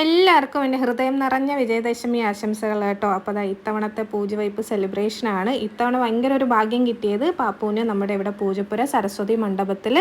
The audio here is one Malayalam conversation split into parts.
എല്ലാവർക്കും എന്റെ ഹൃദയം നിറഞ്ഞ വിജയദശമി ആശംസകൾ കേട്ടോ. അപ്പോൾ അതാ ഇത്തവണത്തെ പൂജവയ്പ് സെലിബ്രേഷനാണ്. ഇത്തവണ ഭയങ്കര ഒരു ഭാഗ്യം കിട്ടിയത് പാപ്പുവിന് നമ്മുടെ ഇവിടെ പൂജപ്പുര സരസ്വതി മണ്ഡപത്തിൽ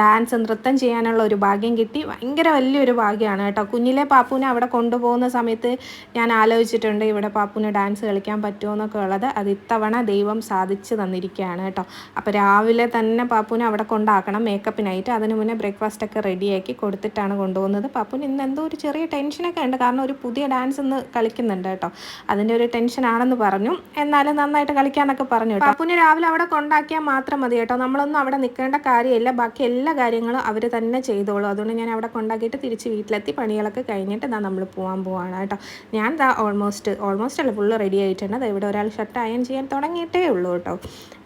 ഡാൻസ് നൃത്തം ചെയ്യാനുള്ള ഒരു ഭാഗ്യം കിട്ടി. ഭയങ്കര വലിയൊരു ഭാഗ്യമാണ് കേട്ടോ. കുഞ്ഞിലെ പാപ്പുവിനെ അവിടെ കൊണ്ടുപോകുന്ന സമയത്ത് ഞാൻ ആലോചിച്ചിട്ടുണ്ട് ഇവിടെ പാപ്പുവിന് ഡാൻസ് കളിക്കാൻ പറ്റുമോ എന്നൊക്കെ ഉള്ളത്. അത് ഇത്തവണ ദൈവം സാധിച്ചു തന്നിരിക്കുകയാണ് കേട്ടോ. അപ്പോൾ രാവിലെ തന്നെ പാപ്പുവിനെ അവിടെ കൊണ്ടാക്കണം മേക്കപ്പിനായിട്ട് അതിന് മുന്നേ ബ്രേക്ക്ഫാസ്റ്റൊക്കെ റെഡിയാക്കി കൊടുത്തിട്ടാണ് കൊണ്ടുപോകുന്നത്. പാപ്പുവിന് ഇന്ന് എന്തോ ഒരു ചെറിയ ടെൻഷനൊക്കെ ഉണ്ട്. കാരണം ഒരു പുതിയ ഡാൻസ് ഇന്ന് കളിക്കുന്നുണ്ട് കേട്ടോ. അതിന്റെ ഒരു ടെൻഷൻ ആണെന്ന് പറഞ്ഞു. എന്നാലും നന്നായിട്ട് കളിക്കാന്നൊക്കെ പറഞ്ഞു കേട്ടോ. പാപ്പുവിനെ രാവിലെ അവിടെ കൊണ്ടാക്കിയാൽ മാത്രം മതി കേട്ടോ. നമ്മളൊന്നും അവിടെ നിൽക്കേണ്ട കാര്യമില്ല. ബാക്കി എല്ലാ കാര്യങ്ങളും അവർ തന്നെ ചെയ്തോളൂ. അതുകൊണ്ട് ഞാൻ അവിടെ കൊണ്ടാക്കിയിട്ട് തിരിച്ച് വീട്ടിലെത്തി പണികളൊക്കെ കഴിഞ്ഞിട്ട് ഇതാ നമ്മൾ പോകാൻ പോവാണ് കേട്ടോ. ഞാൻ ദാ ഓൾമോസ്റ്റ് ഓൾമോസ്റ്റ് അല്ല ഫുള്ള് റെഡി ആയിട്ടുണ്ട് ഇവിടെ ഒരാൾ ഷർട്ട് അയൺ ചെയ്യാൻ തുടങ്ങിയിട്ടേ ഉള്ളൂ കേട്ടോ.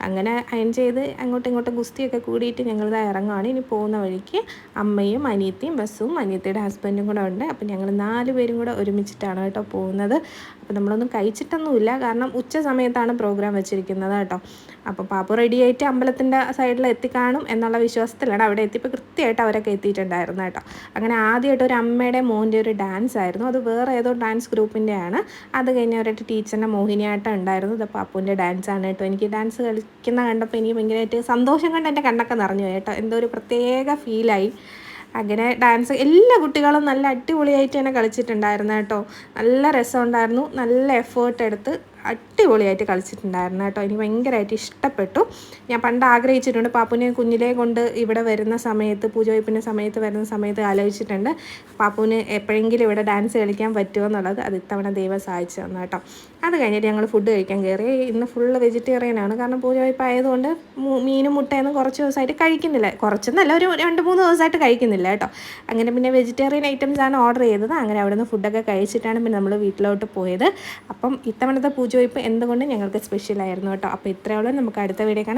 അങ്ങനെ അയൻ ചെയ്ത് അങ്ങോട്ടും ഇങ്ങോട്ടും ഗുസ്തിയൊക്കെ കൂടിയിട്ട് ഞങ്ങളിതാ ഇറങ്ങുകയാണ് ഇനി പോകുന്ന വഴിക്ക് അമ്മയും അനിയത്തിയും ബസ്സും അനിയത്തിയുടെ ഹസ്ബൻഡും കൂടെ ഉണ്ട്. അപ്പം ഞങ്ങൾ നാല് പേരും കൂടെ ഒരുമിച്ചിട്ടാണ് കേട്ടോ പോകുന്നത്. അപ്പോൾ നമ്മളൊന്നും കഴിച്ചിട്ടൊന്നുമില്ല. കാരണം ഉച്ച സമയത്താണ് പ്രോഗ്രാം വെച്ചിരിക്കുന്നത് കേട്ടോ. അപ്പോൾ പാപ്പു റെഡിയായിട്ട് അമ്പലത്തിന്റെ സൈഡിൽ എത്തിക്കാണും എന്നുള്ള വിശ്വാസത്തിലാണ് അവിടെ എത്തിയപ്പോൾ കൃത്യമായിട്ട് അവരൊക്കെ എത്തിയിട്ടുണ്ടായിരുന്നു കേട്ടോ. അങ്ങനെ ആദ്യമായിട്ട് ഒരു അമ്മയുടെ മോന്റെ ഒരു ഡാൻസ് ആയിരുന്നു. അത് വേറെ ഏതോ ഡാൻസ് ഗ്രൂപ്പിന്റെയാണ് അത് കഴിഞ്ഞ് അവരുടെ ടീച്ചറിന്റെ മോഹിനിയാട്ടം ഉണ്ടായിരുന്നു. ഇത് പാപ്പുവിന്റെ ഡാൻസ് ആണ് കേട്ടോ. എനിക്ക് ഡാൻസ് കളിക്കുന്ന കണ്ടപ്പോൾ എനിക്ക് ഭയങ്കരമായിട്ട് സന്തോഷം കണ്ട് എന്റെ കണ്ണൊക്കെ നിറഞ്ഞു കേട്ടോ. എന്തോ ഒരു പ്രത്യേക ഫീലായി അങ്ങനെ ഡാൻസ് എല്ലാ കുട്ടികളും നല്ല അടിപൊളിയായിട്ട് തന്നെ കളിച്ചിട്ടുണ്ടായിരുന്നു കേട്ടോ. നല്ല രസമുണ്ടായിരുന്നു. നല്ല എഫേർട്ട് എടുത്ത് അടിപൊളിയായിട്ട് കളിച്ചിട്ടുണ്ടായിരുന്നു കേട്ടോ. എനിക്ക് ഭയങ്കരമായിട്ട് ഇഷ്ടപ്പെട്ടു. ഞാൻ പണ്ട് ആഗ്രഹിച്ചിട്ടുണ്ട് പാപ്പുവിനെ കുഞ്ഞിലെ കൊണ്ട് ഇവിടെ വരുന്ന സമയത്ത് പൂജ വയ്പ്പിന്റെ സമയത്ത് വരുന്ന സമയത്ത് ആലോചിച്ചിട്ടുണ്ട് പാപ്പുവിന് എപ്പോഴെങ്കിലും ഇവിടെ ഡാൻസ് കളിക്കാൻ പറ്റുമോ എന്നുള്ളത്. അത് ഇത്തവണ ദൈവം സഹായിച്ചു തന്നു കേട്ടോ. അത് കഴിഞ്ഞിട്ട് ഞങ്ങൾ ഫുഡ് കഴിക്കാൻ കയറി. ഇന്ന് ഫുള്ള് വെജിറ്റേറിയൻ ആണ്. കാരണം പൂജ വയ്പ്പ് ആയതുകൊണ്ട് മീനും മുട്ടയൊന്നും കുറച്ച് ദിവസമായിട്ട് കഴിക്കുന്നില്ല. കുറച്ചെന്നല്ല ഒരു രണ്ട് മൂന്ന് ദിവസമായിട്ട് കഴിക്കുന്നില്ല കേട്ടോ. അങ്ങനെ പിന്നെ വെജിറ്റേറിയൻ ഐറ്റംസ് ആണ് ഓർഡർ ചെയ്തത്. അങ്ങനെ അവിടെ നിന്ന് ഫുഡൊക്കെ കഴിച്ചിട്ടാണ് പിന്നെ നമ്മൾ വീട്ടിലോട്ട് പോയത്. അപ്പം ഇത്തവണത്തെ പൂജ വയ്പ്പ് എന്തുകൊണ്ടും ഞങ്ങൾക്ക് സ്പെഷ്യലായിരുന്നു കേട്ടോ. അപ്പോൾ ഇത്രയോളം നമുക്ക് അടുത്ത വീഡിയോ കാണാം.